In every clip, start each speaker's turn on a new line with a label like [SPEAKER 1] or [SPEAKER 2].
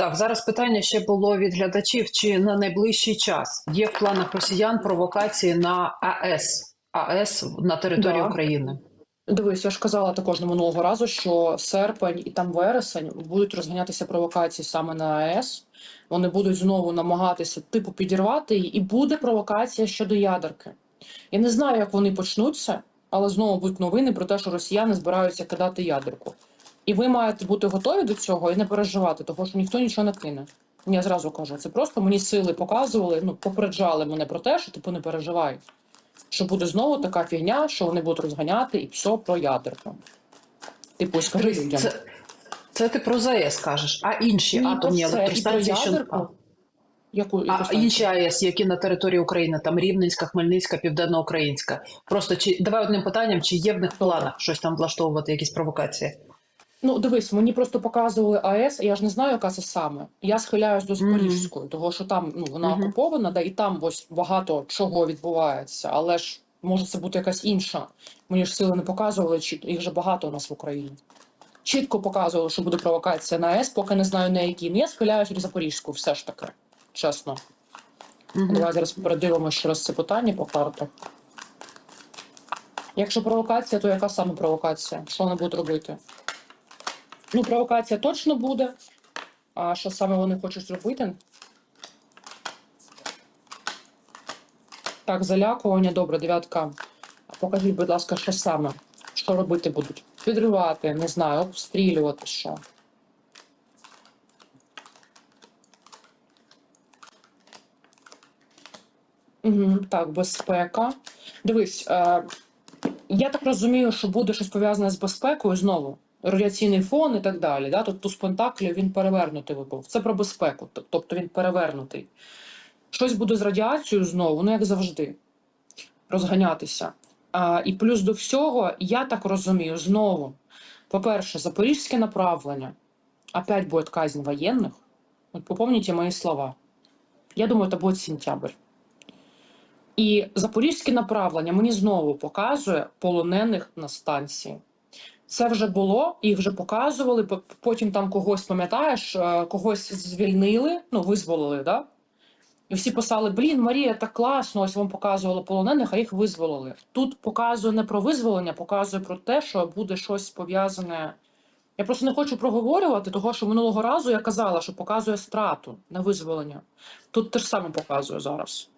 [SPEAKER 1] Так, зараз питання ще було від глядачів: чи на найближчий час є в планах росіян провокації на АЕС АЕС на території
[SPEAKER 2] Да.
[SPEAKER 1] України?
[SPEAKER 2] Дивись, я ж казала також минулого разу, що серпень і там вересень будуть розганятися провокації саме на АЕС. Вони будуть знову намагатися типу підірвати її, і буде провокація щодо ядерки. Я не знаю, як вони почнуться, але знову будуть новини про те, що росіяни збираються кидати ядерку. І ви маєте бути готові до цього і не переживати, тому що ніхто нічого не кине. Я зразу кажу, це просто мені сили показували, ну попереджали мене про те, що типу не переживай. Що буде знову така фігня, що вони будуть розганяти і все про ядерку. Типу, скажи людям.
[SPEAKER 1] Це, це ти про ЗАЕС кажеш, а інші
[SPEAKER 2] Ні,
[SPEAKER 1] атомні
[SPEAKER 2] про і про
[SPEAKER 1] електростанції, що
[SPEAKER 2] ядерку. Яку, яку
[SPEAKER 1] а
[SPEAKER 2] станцію?
[SPEAKER 1] інші АЕС, які на території України, там Рівненська, Хмельницька, Південноукраїнська. Просто чи давай одним питанням, чи є в них в планах щось там влаштовувати, якісь провокації?
[SPEAKER 2] Ну, дивись, мені просто показували АЕС, я ж не знаю, яка це саме. Я схиляюсь до Запорізької, того що там ну, вона
[SPEAKER 1] Мгм.
[SPEAKER 2] окупована, да, і там ось багато чого відбувається, але ж може це бути якась інша. Мені ж сили не показували, чіт- їх же багато у нас в Україні. Чітко показували, що буде провокація на АЕС, поки не знаю на якій. Ну, я схиляюсь до Запорізьку, все ж таки. Чесно.
[SPEAKER 1] Мгм.
[SPEAKER 2] Давай зараз передивимо ще раз це питання по картах. Якщо провокація, то яка саме провокація? Що вони будуть робити? Ну, провокація точно буде. А що саме вони хочуть зробити? Так, залякування, добре, дев'ятка. Покажіть, будь ласка, що саме? Що робити будуть? Підривати, не знаю, обстрілювати що. Угу, так, безпека. Дивись, е, я так розумію, що буде щось пов'язане з безпекою знову. Радіаційний фон і так далі. Да? Тут туз пентаклів він перевернутий випав. Це про безпеку, тобто він перевернутий. Щось буде з радіацією знову, ну як завжди, розганятися. А, і плюс до всього, я так розумію, знову, по-перше, запорізьке направлення. Опять буде казнь воєнних. От попомните мої слова. Я думаю, це буде сентябрь. І запорізьке направлення мені знову показує полонених на станції. Це вже було, їх вже показували. Потім там когось, пам'ятаєш, е, когось звільнили, ну, визволили, да? І всі писали: Блін, Марія, так класно, ось вам показували полонених, а їх визволили. Тут показує не про визволення, показує про те, що буде щось пов'язане. Я просто не хочу проговорювати, того що минулого разу я казала, що показує страту на визволення. Тут те ж саме показує зараз.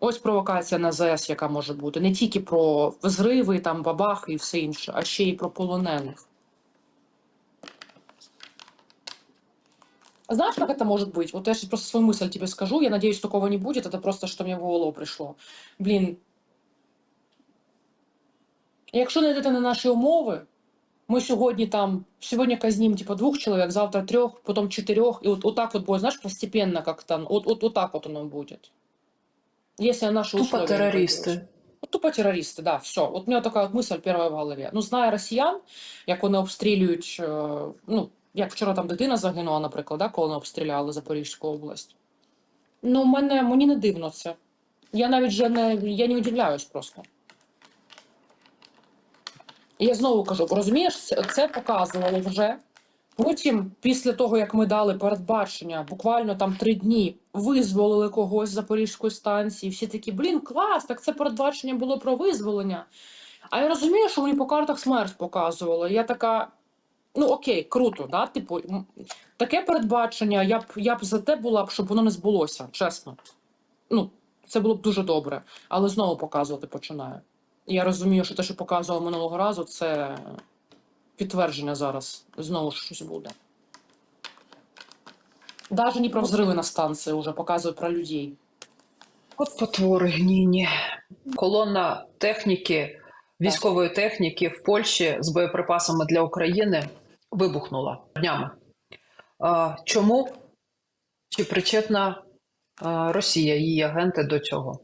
[SPEAKER 2] Ось провокація на ЗС, яка може бути. Не тільки про взриви, там, бабахи і все інше, а ще й про полонених. А Знаешь, как это может быть? Вот я сейчас просто свою мысль тебе скажу. Я надеюсь, такого не будет. Это просто, что мне в голову пришло. Блін. Якщо не йдете на наші умови, ми сьогодні там, сьогодні казнім типу, двох чоловік, завтра трьох, потім чотирьох, і от, от так от буде, знаєш, постепенно как-то, от, от, от так от воно буде. Если наши
[SPEAKER 1] Тупо
[SPEAKER 2] условия. Ну, тупо терористи, да, все. От у мене така мисль перша в голові. Ну, знає росіян, як вони обстрілюють, е, ну, як вчора там дитина загинула, наприклад, да, коли вони обстріляли Запорізьку область. Ну, мене, мені не дивно це. Я навіть вже не, я не удивляюсь просто. І я знову кажу, розумієш, це показувало вже. Потім, після того, як ми дали передбачення, буквально там три дні визволили когось з Запорізької станції. Всі такі, блін, клас, так це передбачення було про визволення. А я розумію, що мені по картах смерть показувало. Я така, ну окей, круто, да? Типу, таке передбачення, я б, я б за те була б, щоб воно не збулося, чесно. Ну, це було б дуже добре. Але знову показувати починаю. Я розумію, що те, що показував минулого разу, це підтвердження зараз. Знову ж щось буде. Даже не про взриви на станції вже показує про людей.
[SPEAKER 1] От потвори гнійні. Колона техніки, військової техніки в Польщі з боєприпасами для України вибухнула днями. Чому? Чи причетна Росія, її агенти до цього?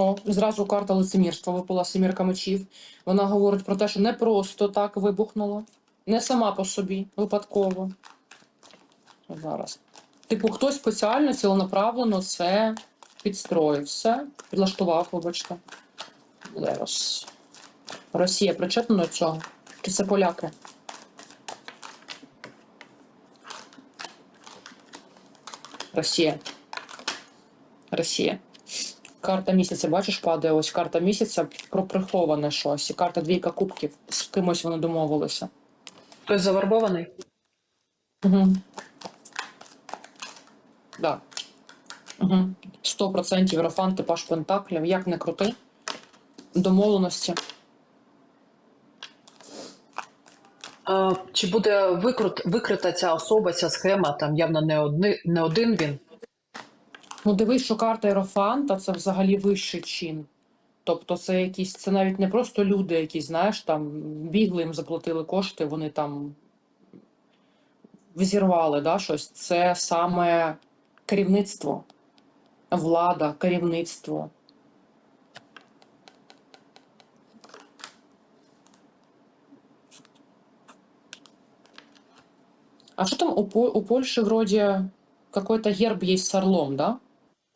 [SPEAKER 2] О, зразу карта лицемірства випала семірка мечів. Вона говорить про те, що не просто так вибухнула, не сама по собі, випадково. Зараз. Типу, хтось спеціально цілонаправлено це підстроїв все, підлаштував, вибачте. Зараз. Росія причетна до цього? Чи це поляки? Росія. Росія. Карта місяця, бачиш, падає ось карта місяця про приховане щось. І карта двійка кубків. З кимось вони домовилися.
[SPEAKER 1] Хтось завербований?
[SPEAKER 2] Угу. Да. Угу. 100% Єрофан, типаж Пентаклів. Як не крути. Домовленості.
[SPEAKER 1] А, чи буде викрут, викрита ця особа, ця схема? Там явно не, одни, не один він.
[SPEAKER 2] Ну, дивись, що карта Ерофанта це взагалі вищий чин. Тобто, це якісь, це навіть не просто люди, якісь, знаєш, там бігли, їм заплатили кошти, вони там взірвали да, щось. Це саме керівництво, влада, керівництво. А что там у, у Польши вроде какой-то герб є з орлом, да?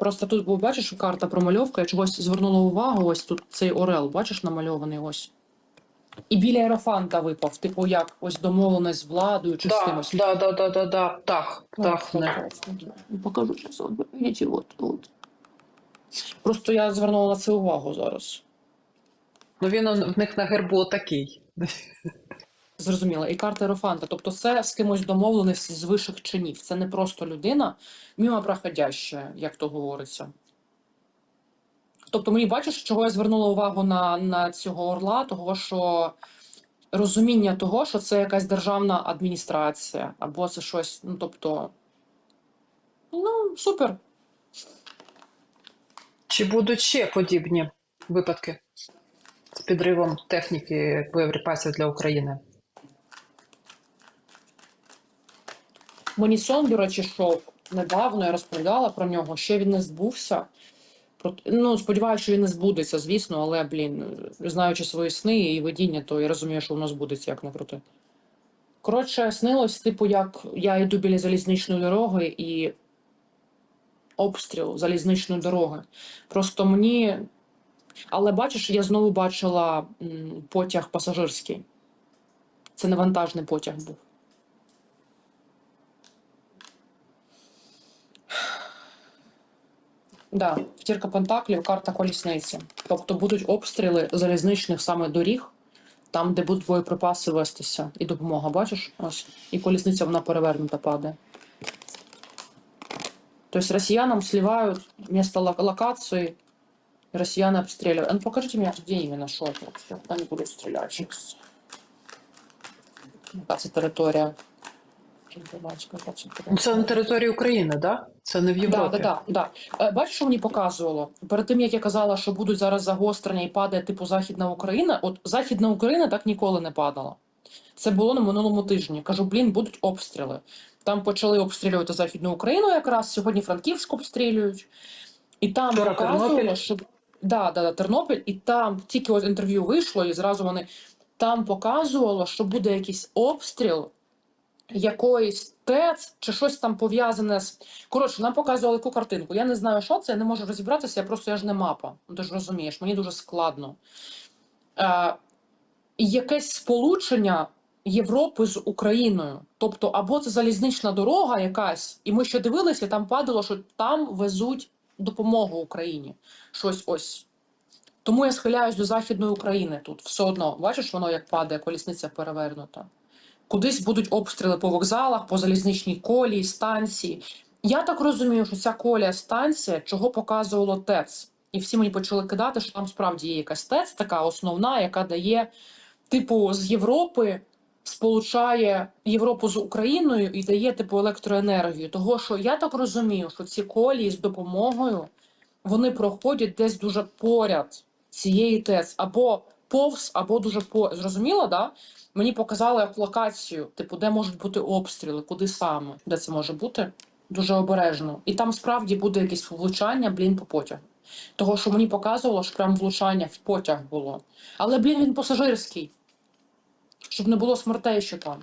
[SPEAKER 2] Просто тут, бо бачиш, карта промальовка, я чогось звернула увагу, ось тут цей орел, бачиш, намальований ось. І біля Ерофанта випав, типу як ось домовленість з владою чи з кимось.
[SPEAKER 1] да, да, да, да, да. Так, так.
[SPEAKER 2] Ну, Покажу вот, видите, вот, вот. Просто я звернула на це увагу зараз.
[SPEAKER 1] Ну він в них на гербу такий.
[SPEAKER 2] Зрозуміло. І карта Ерофанта. Тобто це з кимось домовленість з вищих чинів. Це не просто людина, мимо проходяща, як то говориться. Тобто, мені бачиш, чого я звернула увагу на, на цього орла, того що розуміння того, що це якась державна адміністрація, або це щось, ну тобто. Ну, супер.
[SPEAKER 1] Чи будуть ще подібні випадки з підривом техніки боєприпасів для України?
[SPEAKER 2] Мені сон, до речі, йшов недавно, я розповідала про нього, ще він не збувся. Ну, сподіваюся, що він не збудеться, звісно, але, блін, знаючи свої сни і видіння, то я розумію, що воно збудеться, як не крути. Коротше, снилось, типу, як я йду біля залізничної дороги і обстріл залізничної дороги. Просто мені. Але бачиш, я знову бачила потяг пасажирський. Це не вантажний потяг був. Да, втірка пентаклів, карта колісниці. Тобто будуть обстріли залізничних саме доріг, там, де будуть боєприпаси вестися, і допомога. Бачиш? Ось. І колісниця вона перевернута падає. Тобто росіянам сливають місто лок- локації, росіяни обстрілюють. Ну покажіть мені, де іменно, що це будуть стріляти. Яка це територія? Бачка, це?
[SPEAKER 1] Ну, Це на території України, да? Це не в Європі.
[SPEAKER 2] да, да, да. Е, Бачиш, що мені показувало? Перед тим як я казала, що будуть зараз загострення і падає типу Західна Україна, от Західна Україна так ніколи не падала. Це було на минулому тижні. Кажу, блін, будуть обстріли. Там почали обстрілювати Західну Україну якраз. Сьогодні Франківськ обстрілюють. І там
[SPEAKER 1] Вчора
[SPEAKER 2] показувало,
[SPEAKER 1] Тернопіль.
[SPEAKER 2] що да, да, да, Тернопіль, і там тільки от інтерв'ю вийшло, і зразу вони там показувало, що буде якийсь обстріл якоїсь ТЕЦ чи щось там пов'язане з. Коротше, нам показували яку картинку. Я не знаю, що це, я не можу розібратися, я просто я ж не мапа. Ну, ти ж розумієш, мені дуже складно. Е, якесь сполучення Європи з Україною. Тобто, або це залізнична дорога якась, і ми ще дивилися, там падало, що там везуть допомогу Україні. Щось ось. Тому я схиляюсь до Західної України тут. Все одно, бачиш, воно як падає, колісниця перевернута. Кудись будуть обстріли по вокзалах, по залізничній колії, станції. Я так розумію, що ця колія станція, чого показувало ТЕЦ. І всі мені почали кидати, що там справді є якась ТЕЦ, така основна, яка дає, типу, з Європи сполучає Європу з Україною і дає типу електроенергію. Того, що я так розумію, що ці колії з допомогою вони проходять десь дуже поряд цієї ТЕЦ, або повз, або дуже по зрозуміло, да? Мені показали як локацію, типу, де можуть бути обстріли, куди саме, де це може бути. Дуже обережно. І там справді буде якесь влучання, блін, по потягу. Того, що мені показувало, що прям влучання в потяг було. Але, блін, він пасажирський. Щоб не було смертей ще там.